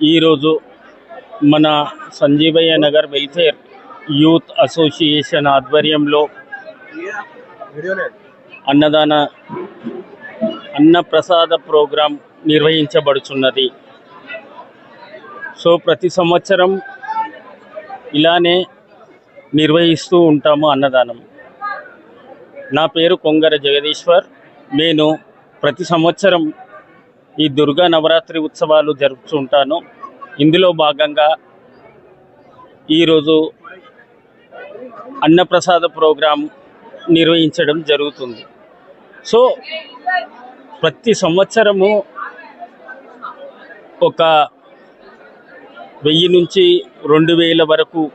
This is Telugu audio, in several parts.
ఈరోజు మన Sanjeevaiah Nagar welfare youth association ఆధ్వర్యంలో అన్నదాన అన్నప్రసాద ప్రోగ్రాం నిర్వహించబడుచున్నది. సో ప్రతి సంవత్సరం ఇలానే నిర్వహిస్తూ ఉంటాము అన్నదానం. నా పేరు కొంగర జగదీశ్వర్. నేను ప్రతి సంవత్సరం ఈ దుర్గా నవరాత్రి ఉత్సవాలు జరుపుతుంటాను. ఇందులో భాగంగా ఈరోజు అన్నప్రసాద ప్రోగ్రాం నిర్వహించడం జరుగుతుంది. సో ప్రతి సంవత్సరము ఒక వెయ్యి నుంచి రెండు వేల వరకు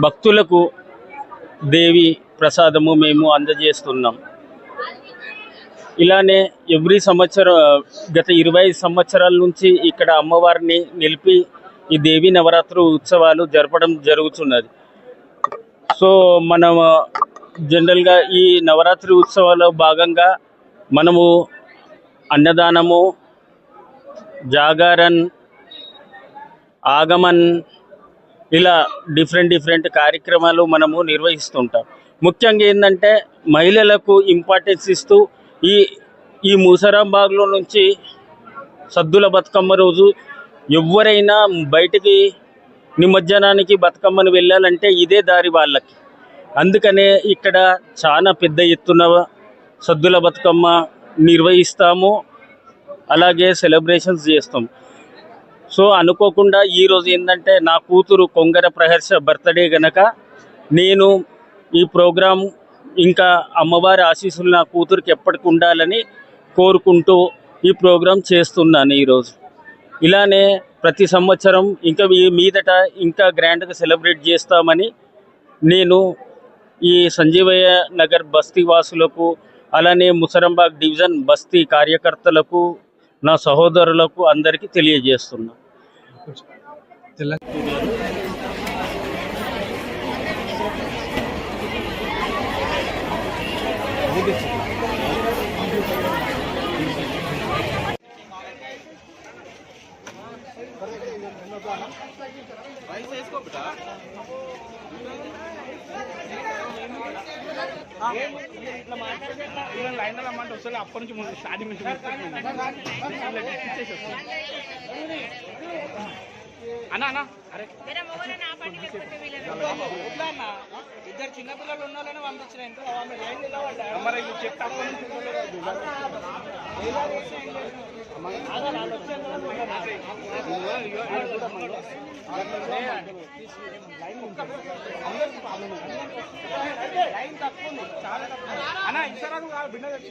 భక్తులకు దేవి ప్రసాదము మేము అందజేస్తున్నాం. ఇలానే ఎవ్రీ సంవత్సరం గత ఇరవై సంవత్సరాల నుంచి ఇక్కడ అమ్మవారిని నిలిపి ఈ దేవి నవరాత్రి ఉత్సవాలు జరపడం జరుగుతున్నది. సో మనం జనరల్గా ఈ నవరాత్రి ఉత్సవాల్లో భాగంగా మనము అన్నదానము జాగారన్ ఆగమన్ ఇలా డిఫరెంట్ డిఫరెంట్ కార్యక్రమాలు మనము నిర్వహిస్తుంటాం. ముఖ్యంగా ఏంటంటే మహిళలకు ఇంపార్టెన్స్ ఇస్తూ ఈ ఈ మూసరాంబాగ్లో నుంచి సద్దుల బతుకమ్మ రోజు ఎవరైనా బయటికి నిమజ్జనానికి బతుకమ్మను వెళ్ళాలంటే ఇదే దారి వాళ్ళకి. అందుకనే ఇక్కడ చాలా పెద్ద ఎత్తున సద్దుల బతుకమ్మ నిర్వహిస్తాము. అలాగే సెలబ్రేషన్స్ చేస్తాం. సో అనుకోకుండా ఈరోజు ఏంటంటే నా కూతురు కొంగర ప్రహర్ష బర్త్డే గనక నేను ఈ ప్రోగ్రాం ఇంకా అమ్మవారి ఆశీస్సులు నా కూతురికి ఎప్పటికి ఉండాలని కోరుకుంటూ ఈ ప్రోగ్రాం చేస్తున్నాను ఈరోజు. ఇలానే ప్రతి సంవత్సరం ఇంకా మీదట ఇంకా గ్రాండ్గా సెలబ్రేట్ చేస్తామని నేను ఈ సంజీవయ్య నగర్ బస్తీ వాసులకు అలానే ముసరంబాగ్ డివిజన్ బస్తీ కార్యకర్తలకు నా సహోదరులకు అందరికీ తెలియజేస్తున్నా ఇట్లా మాట్లాడితే ఇలా లైన్ రమ్మంటే వస్తే అప్పటి నుంచి ముందు స్టార్టింగ్ నుంచి ఇచ్చేసి వస్తుంది అన్న అన్న ఇద్దరు చిన్నపిల్లలు ఉన్న వాళ్ళని పంపించిన లైన్ చెప్తే అప్పటి నుంచి లైన్ తక్కువ ఉంది చాలా తక్కువ. అన్న నువ్వు కాదు బిడ్డ తెచ్చి.